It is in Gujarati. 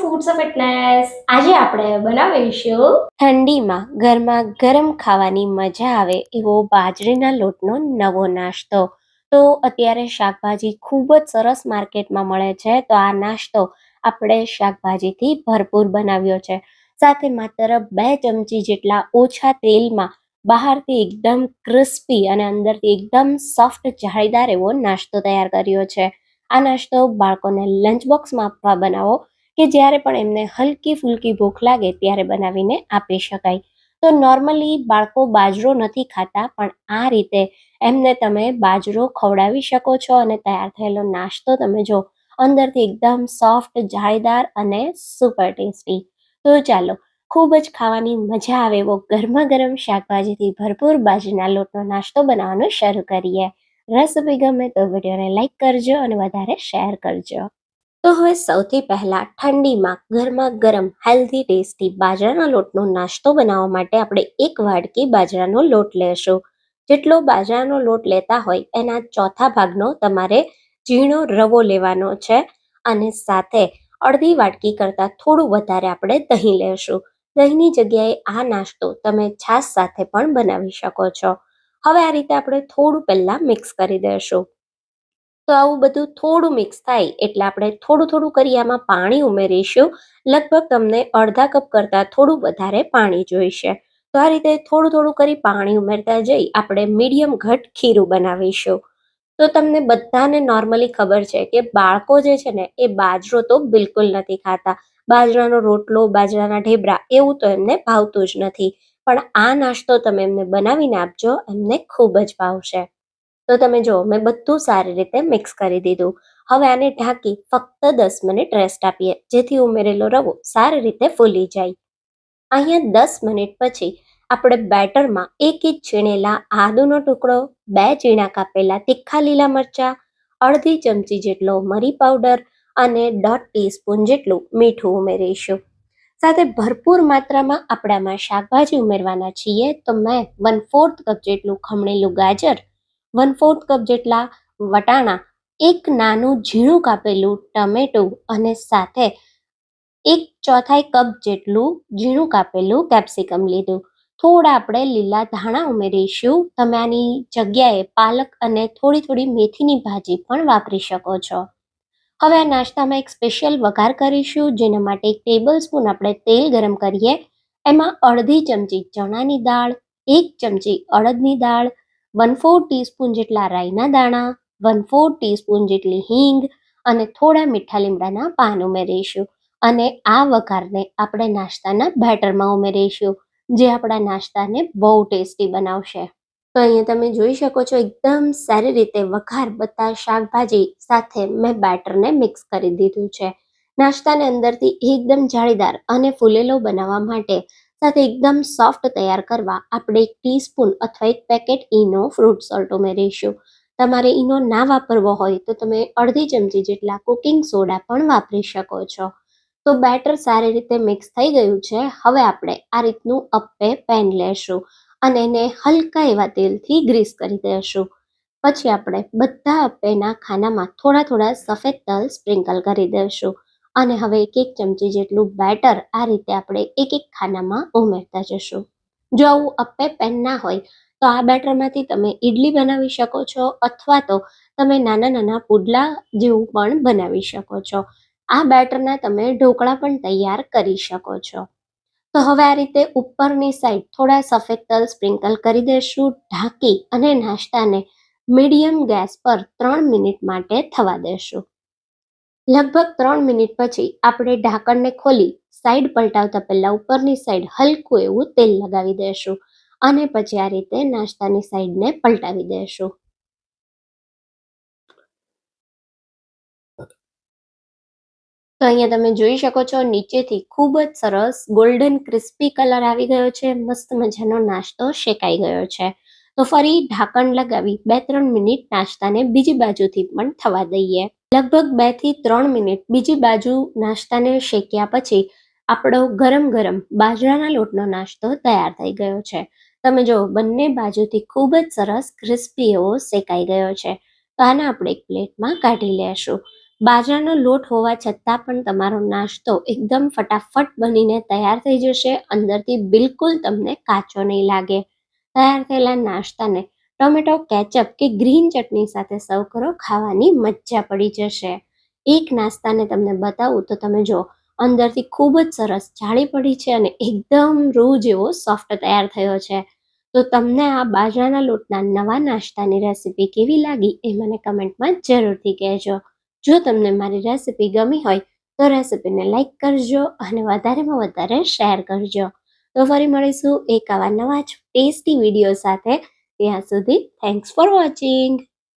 ફૂડ્સ ઓફ ફિટનેસ આજે આપણે બનાવીશું ઠંડીમાં ઘરમાં ગરમ ખાવાની મજા આવે એવો બાજરીના લોટનો નવો નાસ્તો. તો અત્યારે શાકભાજી ખૂબ જ સરસ માર્કેટમાં મળે છે, તો આ નાસ્તો આપણે શાકભાજીથી ભરપૂર બનાવ્યો છે. સાથે માત્ર બે ચમચી જેટલા ઓછા તેલમાં બહારથી એકદમ ક્રિસ્પી અને અંદરથી એકદમ સોફ્ટ જાળીદાર એવો નાસ્તો તૈયાર કર્યો છે. આ નાસ્તો બાળકોને લંચ બોક્સમાં આપવા બનાવો કે જ્યારે પણ એમને હલકી ફૂલકી ભૂખ લાગે ત્યારે બનાવીને આપી શકાય. તો નોર્મલી બાળકો બાજરો નથી ખાતા, પણ આ રીતે એમને તમે બાજરો ખવડાવી શકો છો અને તૈયાર થયેલો નાસ્તો તમે જો અંદરથી એકદમ સોફ્ટ જાળીદાર અને સુપર ટેસ્ટી તો ચાલો, ખૂબ જ ખાવાની મજા આવે એવો ગરમા ગરમ શાકભાજીથી ભરપૂર બાજરીના લોટનો નાસ્તો બનાવવાનું શરૂ કરીએ. રેસીપી ગમે તો વિડીયોને લાઈક કરજો અને વધારે શેર કરજો. તો હવે સૌથી પહેલા ઠંડીમાં ગરમા ગરમ હેલ્ધી ટેસ્ટી બાજરાના લોટનો નાસ્તો બનાવવા માટે આપણે એક વાડકી બાજરાનો લોટ લેશું. જેટલો બાજરાનો લોટ લેતા હોય એના ચોથા ભાગનો તમારે ઝીણો રવો લેવાનો છે અને સાથે અડધી વાટકી કરતાં થોડું વધારે આપણે દહીં લેશું. દહીંની જગ્યાએ આ નાસ્તો તમે છાશ સાથે પણ બનાવી શકો છો. હવે આ રીતે આપણે થોડું પહેલાં મિક્સ કરી દઈશું તો આવું બધું થોડું મિક્સ થાય એટલે આપણે થોડું થોડું કરી આમાં પાણી ઉમેરીશું. લગભગ તમને અડધા કપ કરતાં થોડું વધારે પાણી જોઈશે. તો આ રીતે થોડું થોડું કરી પાણી ઉમેરતા જઈ આપણે મીડિયમ ઘટ ખીરું બનાવીશું. તો તમને બધાને નોર્મલી ખબર છે કે બાળકો જે છે ને, એ બાજરો તો બિલકુલ નથી ખાતા. બાજરાનો રોટલો, બાજરાના ઢેબરા એવું તો એમને ભાવતું જ નથી. પણ આ નાસ્તો તમે એમને બનાવીને આપજો, એમને ખૂબ જ ભાવશે. તો તમે જુઓ, મેં બધું સારી રીતે મિક્સ કરી દીધું. હવે આને ઢાંકી ફક્ત દસ મિનિટ રેસ્ટ આપીએ, જેથી ઉમેરેલો રવો સારી રીતે ફૂલી જાય. અહીંયા દસ મિનિટ પછી આપણે બેટરમાં એક ઇંચ છીણેલા આદુનો ટુકડો, બે ઝીણા કાપેલા તીખા લીલા મરચાં, અડધી ચમચી જેટલો મરી પાવડર અને દોઢ ટીસ્પૂન જેટલું મીઠું ઉમેરીશું. સાથે ભરપૂર માત્રામાં આપણામાં શાકભાજી ઉમેરવાના છીએ, તો મેં વન ફોર્થ કપ જેટલું ખમણેલું ગાજર વન ફોર્થ કપ જેટલા વટાણા, એક નાનું ઝીણું કાપેલું ટમેટું અને સાથે એક ચોથાઈ કપ જેટલું ઝીણું કાપેલું કેપ્સિકમ લીધું. થોડા આપણે લીલા ધાણા ઉમેરીશું. તમે આની જગ્યાએ પાલક અને થોડી થોડી મેથીની ભાજી પણ વાપરી શકો છો. હવે આ નાસ્તામાં એક સ્પેશિયલ વઘાર કરીશું, જેના માટે એક ટેબલ સ્પૂન આપણે તેલ ગરમ કરીએ. એમાં અડધી ચમચી ચણાની દાળ, એક ચમચી અડદની દાળ વન ફોર ટીસ્પૂન જેટલા રાઈના દાણા, વન ફોર ટીસ્પૂન જેટલી હિંગ અને થોડા મીઠા લીમડાના પાન ઉમેરીશું. અને આ વઘારને આપણે નાસ્તાના બેટરમાં ઉમેરીશું, જે આપણા નાસ્તાને બહુ ટેસ્ટી બનાવશે. તો અહીંયા તમે જોઈ શકો છો, એકદમ સારી રીતે વઘાર બધા શાકભાજી સાથે મેં બેટરને મિક્સ કરી દીધું છે. નાસ્તાને અંદરથી એકદમ જાળીદાર અને ફૂલેલો બનાવવા માટે સાથે એકદમ સોફ્ટ તૈયાર કરવા આપણે એક ટીસ્પૂન અથવા એક પેકેટ ઈનો ફ્રૂટ સોલ્ટ ઉમેરીશું. તમારે ઈનો ના વાપરવો હોય તો તમે અડધી ચમચી જેટલા કુકિંગ સોડા પણ વાપરી શકો છો. તો બેટર સારી રીતે મિક્સ થઈ ગયું છે. હવે આપણે આ રીતનું અપ્પે પેન લેશું અને એને હલકા એવા તેલથી ગ્રીસ કરી દઈશું પછી આપણે બધા અપ્પેના ખાનામાં થોડા થોડા સફેદ તલ સ્પ્રિંકલ કરી દઈશું અને હવે એક એક ચમચી જેટલું બેટર આ રીતે આપણે એક એક ખાનામાં ઉમેરતા જશું. જો આવું અપ્પે પેન ના હોય, તો આ બેટરમાંથી તમે ઈડલી બનાવી શકો છો અથવા તો તમે નાના નાના પુડલા જેવું પણ બનાવી શકો છો. આ બેટરના તમે ઢોકળા પણ તૈયાર કરી શકો છો. તો હવે આ રીતે ઉપરની સાઈડ થોડા સફેદ તલ સ્પ્રિંકલ કરી દઈશું ઢાંકી અને નાસ્તાને મીડિયમ ગેસ પર ત્રણ મિનિટ માટે થવા દેશું. લગભગ ત્રણ મિનિટ પછી આપણે ઢાંકણને ખોલી સાઈડ પલટાવતા પહેલા ઉપરની સાઈડ હલકું એવું તેલ લગાવી દઈશું અને પછી આ રીતે નાસ્તાની સાઈડને પલટાવી દઈશું તો અહીંયા તમે જોઈ શકો છો, નીચેથી ખૂબ જ સરસ ગોલ્ડન ક્રિસ્પી કલર આવી ગયો છે, મસ્ત મજાનો નાસ્તો શેકાઈ ગયો છે. તો ફરી ઢાંકણ લગાવી બે ત્રણ મિનિટ નાસ્તાને બીજી બાજુથી પણ થવા દઈએ. લગભગ બેથી ત્રણ મિનિટ બીજી બાજુ નાસ્તાને શેક્યા પછી આપણો ગરમ ગરમ બાજરાના લોટનો નાસ્તો તૈયાર થઈ ગયો છે. તમે જો બંને બાજુથી ખૂબ જ સરસ ક્રિસ્પી એવો શેકાઈ ગયો છે, તો આને આપણે એક પ્લેટમાં કાઢી લેશું. બાજરાનો લોટ હોવા છતાં પણ તમારો નાસ્તો એકદમ ફટાફટ બનીને તૈયાર થઈ જશે, અંદરથી બિલકુલ તમને કાચો નહીં લાગે. તૈયાર થયેલા નાસ્તાને ટોમેટો, કેચઅપ કે ગ્રીન ચટણી સાથે સર્વ કરો, ખાવાની મજા પડી જશે. એક નાસ્તાને તમને બતાવું તો તમે જો અંદરથી ખૂબ જ સરસ જાળી પડી છે અને એકદમ રૂ જેવો સોફ્ટ તૈયાર થયો છે. તો તમને આ બાજરાના લોટના નવા નાસ્તાની રેસીપી કેવી લાગી એ મને કમેન્ટમાં જરૂરથી કહેજો. જો તમને મારી રેસીપી ગમી હોય તો રેસીપીને લાઇક કરજો અને વધારેમાં વધારે શેર કરજો. તો ફરી મળીશું એક આવા નવા જ ટેસ્ટી વીડિયો સાથે. ત્યાં સુધી થેન્ક્સ ફોર વોચિંગ